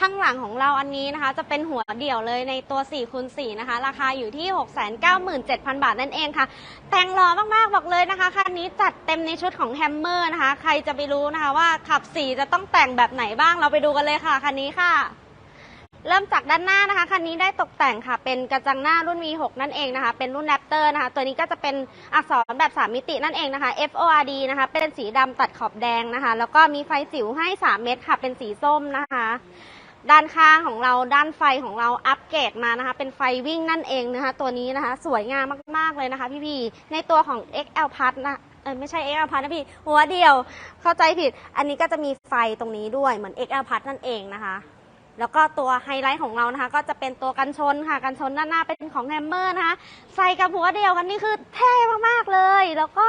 ข้างหลังของเราอันนี้นะคะ จะเป็นหัวเดี่ยวเลยในตัว4คูณ4นะคะ ราคาอยู่ที่ 697,000 บาทนั่นเองค่ะ แต่งหล่อมากๆ บอกเลยนะคะคันนี้จัดเต็มในชุดของแฮมเมอร์นะคะ ใครจะไปรู้นะคะว่าขับ4จะต้องแต่งแบบไหนบ้างเราไปดูกันเลยค่ะคันนี้ค่ะเริ่มจากด้านหน้านะคะคันนี้ได้ตกแต่งค่ะ เป็นกระจังหน้ารุ่น V6 นั่นเองนะคะ เป็นรุ่น Raptor นะคะ ตัวนี้ก็จะเป็นอักษรแบบ 3 มิตินั่นเองนะคะ FORD นะคะ เป็นสีดำตัดขอบแดงนะคะ แล้วก็มีไฟสิวให้ 3 เม็ดค่ะ เป็นสีส้มนะคะ ด้านข้างของเราด้านไฟของเราอัปเกรดมานะคะ เป็นไฟวิ่งนั่นเองนะคะ ตัวนี้นะคะ สวยงามมากๆเลยนะคะ พี่ๆในตัวของ XL Plus นะเออไม่ใช่ XL Plus นะพี่ หัวเดียวเข้าใจผิด อันนี้ก็จะมีไฟตรงนี้ด้วยเหมือน XL Plus นั่นเองนะคะแล้วก็ตัวไฮไลท์ของเรานะคะ ก็จะเป็นตัวกันชนค่ะ กันชนด้านหน้าเป็นของแฮมเมอร์นะคะ ใส่กับหัวเดียวกันนี่คือเท่มากๆเลย แล้วก็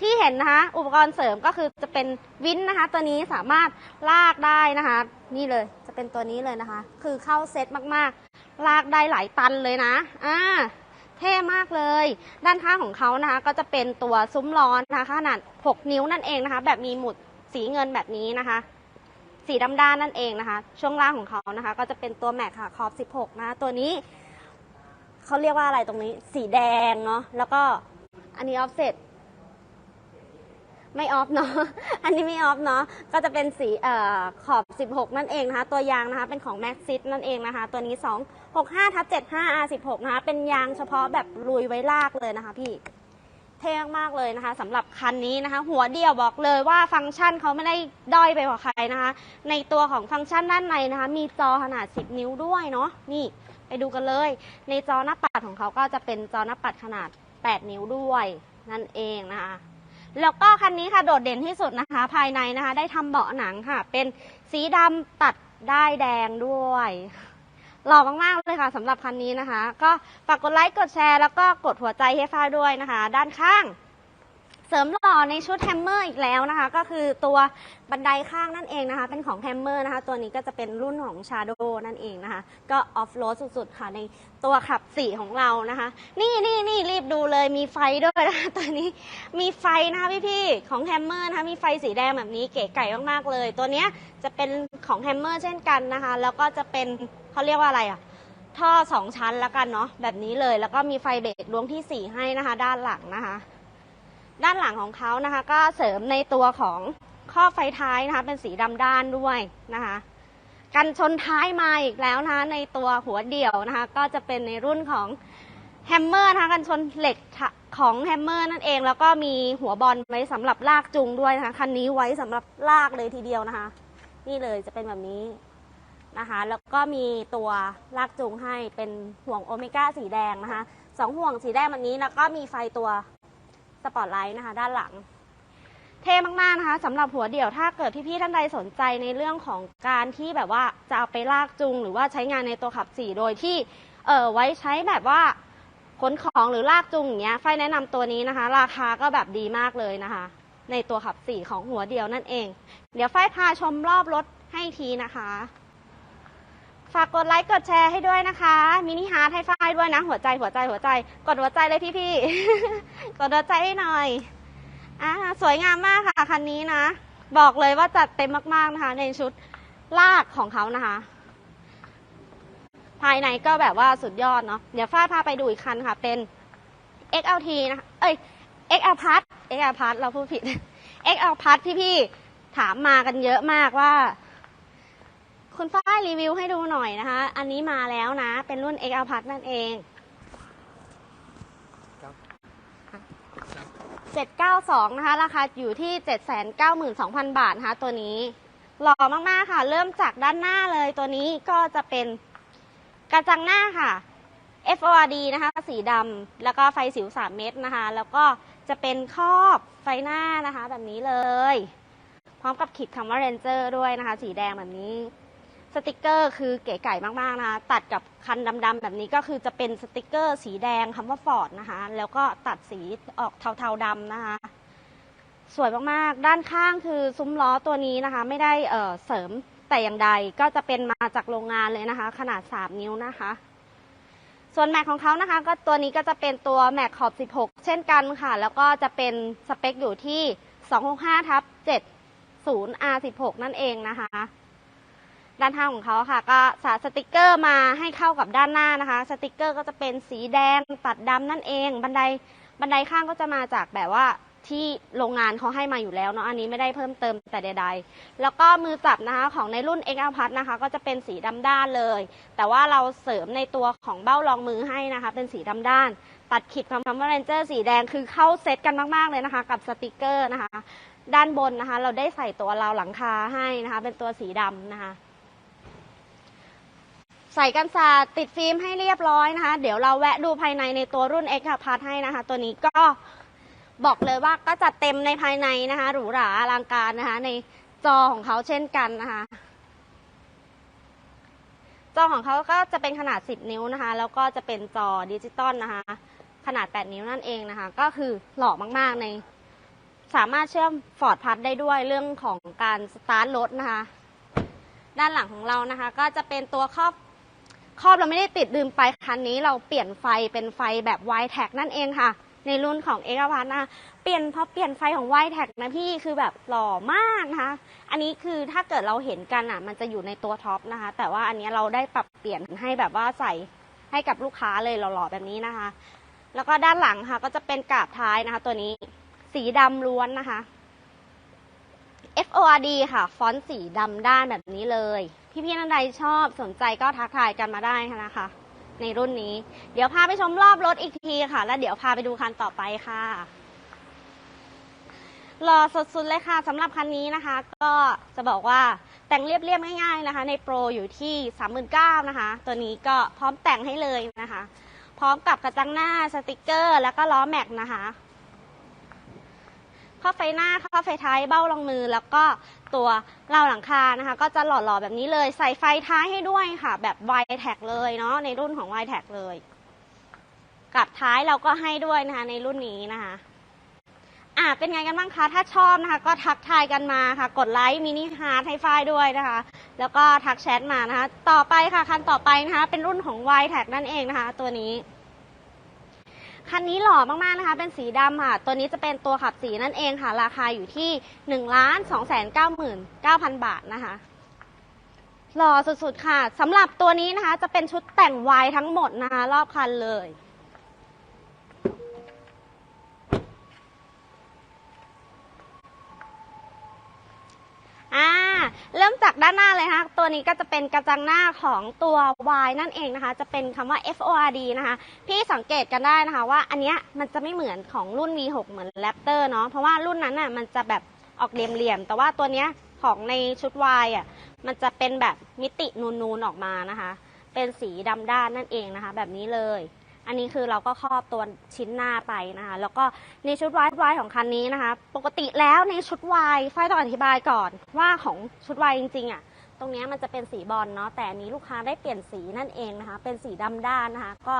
ที่เห็นนะคะ อุปกรณ์เสริมก็คือจะเป็นวินนะคะ ตัวนี้สามารถลากได้นะคะ นี่เลย เป็นตัวนี้เลยนะคะ คือเข้าเซ็ตมากๆ ลากได้หลายตันเลยนะอ่าเท่มากเลย ด้านข้างของเขานะคะ ก็จะเป็นตัวซุ้มล้อนะคะขนาด 6 นิ้วนั่นเองนะคะ แบบมีหมุดสีเงินแบบนี้นะคะ สีดำด้านนั่นเองนะคะ ช่วงล่างของเขานะคะ ก็จะเป็นตัวแม็กค่ะขอบ 16 นะะตัวนี้เขาเรียกว่าอะไรตรงนี้ สีแดงเนาะแล้วก็อันนี้ออฟเซ็ต ไม่ออฟเนาะ อันนี้ไม่ออฟเนาะ ก็จะเป็นสีเอ่อขอบ 16 นั่นเองนะคะ ตัวยางนะคะ เป็นของ m a x ซิสนั่นเองนะคะ ตัวนี้ 265ทับ75 R16 นะคะ เป็นยางเฉพาะแบบลุยไว้ลากเลยนะคะพี่ เท่มากเลยนะคะสำหรับคันนี้นะคะ หัวเดียวบอกเลยว่าฟังก์ชันเขาไม่ได้ด้อยไปกว่าใครนะคะ ในตัวของฟังก์ชันด้านในนะคะ มีจอขนาด 10 นิ้วด้วยเนาะ นี่ไปดูกันเลย ในจอหน้าปัดของเขาก็จะเป็นจอหน้าปัดขนาด 8 นิ้วด้วย นั่นเองนะคะ แล้วก็คันนี้ค่ะโดดเด่นที่สุดนะคะ ภายในนะคะ ได้ทำเบาะหนังค่ะ เป็นสีดำตัดได้ายแดงด้วยหล่อมากๆเลยค่ะสำหรับคันนี้นะคะ ก็ฝากกดไลค์กดแชร์แล้วก็กดหัวใจให้ฟ้าด้วยนะคะ ด้านข้าง เสริมหล่อในชุดแฮมเมอร์อีกแล้วนะคะ ก็คือตัวบันไดข้างนั่นเองนะคะ เป็นของแฮมเมอร์นะคะ ตัวนี้ก็จะเป็นรุ่นของชาโดนั่นเองนะคะ ก็ออฟโรดสุดๆ ค่ะในตัวขับสีของเรานะคะ นี่นี่นี่รีบดูเลยมีไฟด้วยนะคะตัวนี้มีไฟนะคะพี่ๆของแฮมเมอร์นะคะมีไฟสีแดงแบบนี้เก๋ไก่มากๆเลย ตัวเนี้ยจะเป็นของแฮมเมอร์เช่นกันนะคะ แล้วก็จะเป็นเขาเรียกว่าอะไรอะท่อสองชั้นแล้วกันเนาะแบบนี้เลย แล้วก็มีไฟเบรกดวงที่สี่ให้นะคะ ด้านหลังนะคะ ด้านหลังของเขานะคะ ก็เสริมในตัวของข้อไฟท้ายนะคะ เป็นสีดำด้านด้วยนะคะกันชนท้ายมาอีกแล้วนะคะ ในตัวหัวเดี่ยวนะคะ ก็จะเป็นในรุ่นของแฮมเมอร์นะคะกันชนเหล็กของแฮมเมอร์นั่นเอง แล้วก็มีหัวบอลไว้สำหรับลากจูงด้วยนะคะคันนี้ไว้สำหรับลากเลยทีเดียวนะคะ นี่เลยจะเป็นแบบนี้นะคะ แล้วก็มีตัวลากจูงให้เป็นห่วงโอเมก้าสีแดงนะคะสองห่วงสีแดงแบบนี้แล้วก็มีไฟตัว ปอตไลท์นะคะ ด้านหลัง เท่มากๆนะคะสำหรับหัวเดี่ยวถ้าเกิดพี่ๆท่านใดสนใจในเรื่องของการที่แบบว่าจะเอาไปลากจูงหรือว่าใช้งานในตัวขับสี่โดยที่เออไว้ใช้แบบว่าขนของหรือลากจูงอย่างเงี้ยไฟแนะนำตัวนี้นะคะ ราคาก็แบบดีมากเลยนะคะ ในตัวขับสี่ของหัวเดียวนั่นเอง เดี๋ยวไฟพาชมรอบรถให้ทีนะคะ ฝากกดไลค์กดแชร์ให้ด้วยนะคะ มินิฮาร์ทให้ฝ้ายด้วยนะ หัวใจหัวใจหัวใจ กดหัวใจเลยพี่ๆ กดหัวใจให้หน่อยอ่าสวยงามมากค่ะคันนี้นะ บอกเลยว่าจัดเต็มมากๆนะคะ ในชุดลากของเขานะคะ ภายในก็แบบว่าสุดยอดเนาะเดี๋ยวฝ้ายพาไปดูอีกคันค่ะ เป็น XLT นะคะ เอ้ย XL Plus XL Plus เราพูดผิด XL Plus พี่ๆถามมากันเยอะมากว่า คุณฝ้ายรีวิวให้ดูหน่อยนะคะ อันนี้มาแล้วนะ เป็นรุ่น XL Plus นั่นเองครับ792นะคะ ราคาอยู่ที่792,000บาทนะคะตัวนี้หล่อมากๆค่ะ เริ่มจากด้านหน้าเลยตัวนี้ก็จะเป็นกระจังหน้าค่ะ FORD นะคะ สีดำแล้วก็ไฟสิว3เม็ดนะคะ แล้วก็จะเป็นครอบไฟหน้านะคะ แบบนี้เลย พร้อมกับขีดคำว่า Ranger ด้วยนะคะ สีแดงแบบนี้ สติกเกอร์คือเก๋ไก่มากๆนะคะตัดกับคันดำๆแบบนี้ก็คือจะเป็นสติกเกอร์สีแดงคำว่าฟอร์ดนะคะแล้วก็ตัดสีออกเทาๆดำนะคะ สวยมากๆ ด้านข้างคือซุ้มล้อตัวนี้นะคะ ไม่ได้เเสริมแต่อย่างใดก็จะเป็นมาจากโรงงานเลยนะคะ ขนาด 3 นิ้วนะคะ ส่วนแม็กของเขานะคะ ก็ตัวนี้ก็จะเป็นตัวแม็กขอบ 16 เช่นกันค่ะ แล้วก็จะเป็นสเปคอยู่ที่ 265ทับ70 R16 นั่นเองนะคะ ด้านข้างของเขาค่ะ ก็สาสติกเกอร์มาให้เข้ากับด้านหน้านะคะ สติกเกอร์ก็จะเป็นสีแดงตัดดำนั่นเอง บันไดบันไดข้างก็จะมาจากแบบว่าที่โรงงานเขาให้มาอยู่แล้วเนาะอันนี้ไม่ได้เพิ่มเติมแต่ใดๆ แล้วก็มือจับนะคะของในรุ่น X พัทนะคะ ก็จะเป็นสีดำด้านเลย แต่ว่าเราเสริมในตัวของเบ้ารองมือให้นะคะ เป็นสีดำด้าน ตัดขีดคำคำว่าเรนเจอร์สีแดงคือเข้าเซตกันมากๆเลยนะคะ กับสติกเกอร์นะคะ ด้านบนนะคะ เราได้ใส่ตัวราวหลังคาให้นะคะ เป็นตัวสีดำนะคะ ใส่กันสาดติดฟิล์มให้เรียบร้อยนะคะ เดี๋ยวเราแวะดูภายในในตัวรุ่น X พัทให้นะคะ ตัวนี้ก็บอกเลยว่าก็จะเต็มในภายในนะคะ หรูหราอลังการนะคะ ในจอของเขาเช่นกันนะคะ จอของเขาก็จะเป็นขนาด 10 นิ้วนะคะ แล้วก็จะเป็นจอดิจิตอลนะคะ ขนาด 8 นิ้วนั่นเองนะคะ ก็คือหล่อมากๆใน สามารถเชื่อมฟอร์ดพัดได้ด้วยเรื่องของการสตาร์ทรถนะคะ ด้านหลังของเรานะคะ ก็จะเป็นตัวครอบ ครอบเราไม่ได้ติดลืมไปคันนี้เราเปลี่ยนไฟเป็นไฟแบบไวแท็กนั่นเองค่ะ ในรุ่นของเอกพัทนะคะเปลี่ยนพอเปลี่ยนไฟของไวแท็กนะพี่คือแบบหล่อมากนะคะอันนี้คือถ้าเกิดเราเห็นกันอะ มันจะอยู่ในตัวท็อปนะคะ แต่ว่าอันนี้เราได้ปรับเปลี่ยนให้แบบว่าใส่ให้กับลูกค้าเลยหล่อๆแบบนี้นะคะ แล้วก็ด้านหลังค่ะ ก็จะเป็นกาบท้ายนะคะ ตัวนี้สีดำล้วนนะคะ FORD ค่ะ ฟอนต์สีดำด้านแบบนี้เลย พี่ๆท่านใดชอบสนใจก็ทักทายกันมาได้นะคะ ในรุ่นนี้ เดี๋ยวพาไปชมรอบรถอีกทีค่ะ แล้วเดี๋ยวพาไปดูคันต่อไปค่ะรอสุดๆเลยค่ะสำหรับคันนี้นะคะ ก็จะบอกว่าแต่งเรียบๆง่าย ๆนะคะ ในโปรอยู่ที่ 39,000นะคะ ตัวนี้ก็พร้อมแต่งให้เลยนะคะ พร้อมกับกระจังหน้าสติกเกอร์ แล้วก็ล้อแม็กนะคะข้อไฟหน้าข้อไฟท้ายเบ้ารองมือ แล้วก็ ตัวราวหลังคานะคะ ก็จะหล่อๆแบบนี้เลย ใส่ไฟท้ายให้ด้วยค่ะ แบบ y t แท็เลยเนาะในรุ่นของ y t แท็เลย กับท้ายเราก็ให้ด้วยนะคะ ในรุ่นนี้นะคะอ่าเป็นไงกันบ้างคะ ถ้าชอบนะคะ ก็ทักทายกันมาค่ะ กดไลค์มินิฮาร์ทให้ฝ้ายด้วยนะคะ แล้วก็ทักแชทมานะคะ ต่อไปค่ะ คันต่อไปนะคะ เป็นรุ่นของ y t แท็นั่นเองนะคะ ตัวนี้ คันนี้หล่อมากๆนะคะ เป็นสีดำค่ะ ตัวนี้จะเป็นตัวขับสีนั่นเองค่ะ ราคาอยู่ที่1นึ่งล้านสองแสนเก้าหมื่นเก้าพันบาทนะคะ หล่อสุดๆค่ะสำหรับตัวนี้นะคะ จะเป็นชุดแต่งวายทั้งหมดนะคะ รอบคันเลย เลยนะคะตัวนี้ก็จะเป็นกระจังหน้าของตัว Y นั่นเองนะคะ จะเป็นคำว่า FORD นะคะ พี่สังเกตกันได้นะคะว่าอันเนี้ยมันจะไม่เหมือนของรุ่น V6 เหมือน Raptor เนาะเพราะว่ารุ่นนั้นน่ะมันจะแบบออกเหลี่ยมๆแต่ว่าตัวเนี้ยของในชุด Y อะมันจะเป็นแบบมิตินูนๆออกมานะคะ เป็นสีดำด้านนั่นเองนะคะ แบบนี้เลยอันนี้คือเราก็ครอบตัวชิ้นหน้าไปนะคะ แล้วก็ในชุดวายวายของคันนี้นะคะ ปกติแล้วในชุดวายไฟต้องอธิบายก่อนว่าของชุดวายจริงๆอะ ตรงนี้มันจะเป็นสีบอลเนาะแต่อันนี้ลูกค้าได้เปลี่ยนสีนั่นเองนะคะ เป็นสีดำด้านนะคะ ก็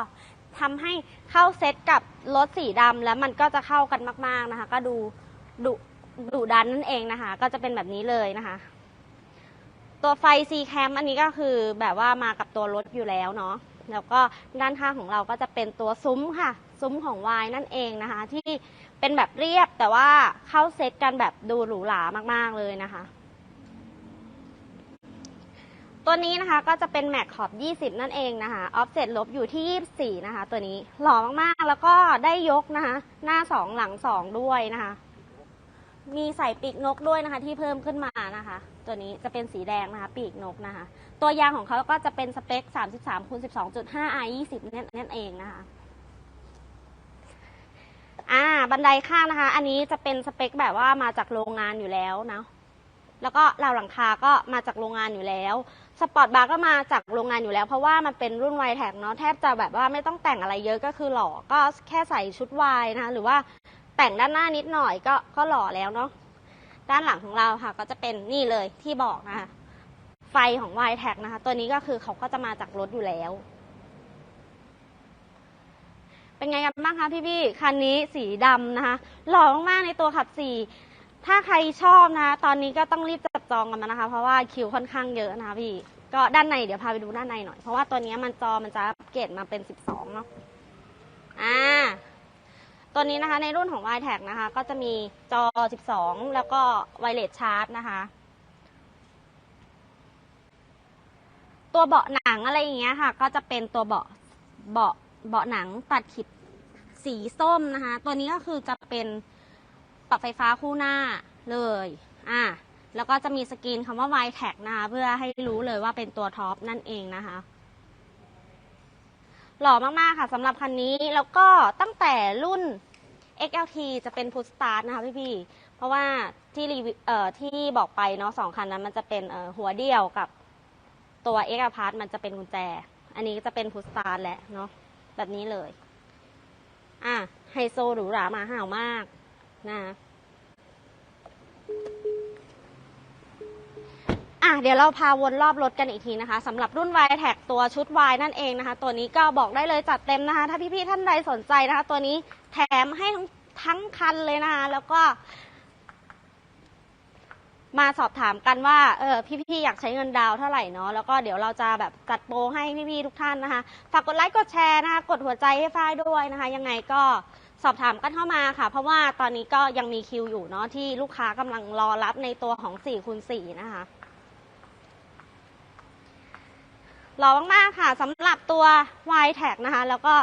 ทำให้เข้าเซตกับรถสีดำแล้วมันก็จะเข้ากันมาก ๆนะคะ ก็ดูดุดุดันนั่นเองนะคะ ก็จะเป็นแบบนี้เลยนะคะ ตัวไฟ C cam อันนี้ก็คือแบบว่ามากับตัวรถอยู่แล้วเนาะแล้วก็ด้านข้างของเราก็จะเป็นตัวซุ้มค่ะ ซุ้มของวายนั่นเองนะคะ ที่เป็นแบบเรียบแต่ว่าเข้าเซตกันแบบดูหรูหรามากๆเลยนะคะ ตัวนี้นะคะก็จะเป็นแม็กขอบ 20 นั่นเองนะคะออฟเซ็ตลบอยู่ที่ 24 นะคะ ตัวนี้หล่อมากๆ แล้วก็ได้ยกนะคะ หน้า 2 หลัง 2 ด้วยนะคะ มีใส่ปีกนกด้วยนะคะ ที่เพิ่มขึ้นมานะคะ ตัวนี้จะเป็นสีแดงนะคะ ปีกนกนะคะ ตัวยางของเขาก็จะเป็นสเปค 33คูณ12.5 i 20นั่นนั่นเองนะคะอ่าบันไดข้างนะคะ อันนี้จะเป็นสเปคแบบว่ามาจากโรงงานอยู่แล้วนะแล้วก็ราวหลังคาก็มาจากโรงงานอยู่แล้ว สปอร์ตบาร์ก็มาจากโรงงานอยู่แล้ว เพราะว่ามันเป็นรุ่นไวแท็กเนาะแทบจะแบบว่าไม่ต้องแต่งอะไรเยอะก็คือหล่อก็แค่ใส่ชุดวายนะคะหรือว่าแต่งด้านหน้านิดหน่อยก็ก็หล่อแล้วเนาะด้านหลังของเราค่ะ ก็จะเป็นนี่เลยที่บอกนะคะไฟของ y t แท็กนะคะ ตัวนี้ก็คือเขาก็จะมาจากรถอยู่แล้ว เป็นไงกันบ้างคะพี่ๆคันนี้สีดำนะคะหล่อมากๆในตัวขับสี่ ถ้าใครชอบนะคะตอนนี้ก็ต้องรีบจับจองกันมานะคะ เพราะว่าคิวค่อนข้างเยอะนะคะพี่ ก็ด้านในเดี๋ยวพาไปดูด้านในหน่อย เพราะว่าตัวนี้มันจอมันจะอัปเกรดมาเป็น 12 เนาะ อ่า ตัวนี้นะคะในรุ่นของ y t แท็นะคะ ก็จะมีจอ 12 แล้วก็ไวเลสชาร์จนะคะ ตัวเบาะหนังอะไรอย่างเงี้ยค่ะ ก็จะเป็นตัวเบาะเบาะเบาะหนังตัดขิดสีส้มนะคะ ตัวนี้ก็คือจะเป็น ปรับไฟฟ้าคู่หน้าเลยอะแล้วก็จะมีสกรีนคำว่า y t a g นะคะเพื่อให้รู้เลยว่าเป็นตัวท็อปนั่นเองนะคะหล่อมาก ๆ ค่ะสำหรับคันนี้แล้วก็ตั้งแต่รุ่น XLT จะเป็น Push Start นะคะพี่ๆเพราะว่าที่รีวิวเอ่อที่บอกไปเนาะสองคันนั้นมันจะเป็นเอ่อหัวเดียวกับตัว X Apart มันจะเป็นกุญแจ อันนี้จะเป็น Push Start แหละเนาะแบบนี้เลย อะไฮโซหรูหรามาห่าวมาก นะอะเดี๋ยวเราพาวนรอบรถกันอีกทีนะคะสำหรับรุ่น y t a g ตัวชุด Y นั่นเองนะคะ ตัวนี้ก็บอกได้เลยจัดเต็มนะคะ ถ้าพี่ๆท่านใดสนใจนะคะ ตัวนี้แถมให้ทั้งทั้งคันเลยนะคะ แล้วก็ มาสอบถามกันว่าเออพี่ๆอยากใช้เงินดาวเท่าไหร่เนาะแล้วก็เดี๋ยวเราจะแบบจัดโปรให้พี่ๆทุกท่านนะคะฝากกดไลค์กดแชร์นะคะ กดหัวใจให้ฝ้ายด้วยนะคะ ยังไงก็ สอบถามกันเข้ามาค่ะ เพราะว่าตอนนี้ก็ยังมีคิวอยู่เนาะที่ลูกค้ากำลังรอรับในตัวของ4คูณ4นะคะรอมากๆค่ะสำหรับตัว y t a g นะคะ แล้วก็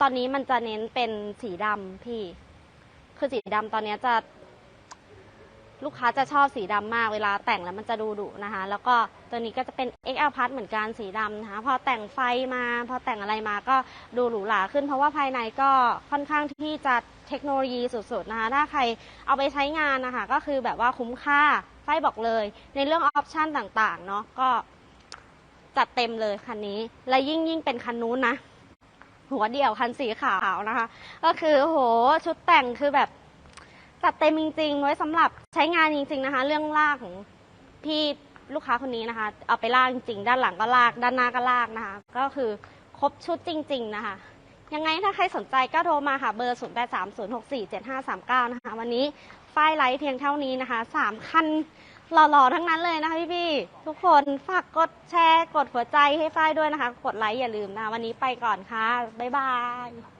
ตอนนี้มันจะเน้นเป็นสีดำพี่ คือสีดำตอนนี้จะ ลูกค้าจะชอบสีดำมากเวลาแต่งแล้วมันจะดูดุนะคะ แล้วก็ตัวนี้ก็จะเป็น XL Plus เหมือนกันสีดำนะคะพอแต่งไฟมาพอแต่งอะไรมาก็ดูหรูหราขึ้น เพราะว่าภายในก็ค่อนข้างที่จะเทคโนโลยีสุดๆนะคะถ้าใครเอาไปใช้งานนะคะ ก็คือแบบว่าคุ้มค่าไฟบอกเลย ในเรื่องออปชันต่างๆเนาะก็จัดเต็มเลยคันนี้ และยิ่งยิ่งเป็นคันนู้นนะหัวเดี่ยวคันสีขาวนะคะ ก็คือโหชุดแต่งคือแบบ จัดเต็มจริงๆ ไว้สำหรับใช้งานจริง ๆนะคะ เรื่องลากของพี่ลูกค้าคนนี้นะคะ เอาไปลากจริงๆ ด้านหลังก็ลาก ด้านหน้าก็ลากนะคะ ก็คือครบชุดจริง ๆ นะคะ ยังไงถ้าใครสนใจก็โทรมาค่ะ เบอร์ 0 8 3 0 6 4 7 5 3 9 นะคะ วันนี้ฝ้ายไลท์เพียงเท่านี้นะคะ 3 คันหล่อๆ ทั้งนั้นเลยนะคะพี่ๆ ทุกคนฝากกดแชร์ กดหัวใจให้ฝ้ายด้วยนะคะ กดไลค์อย่าลืมนะคะวันนี้ไปก่อนค่ะ บ๊ายบาย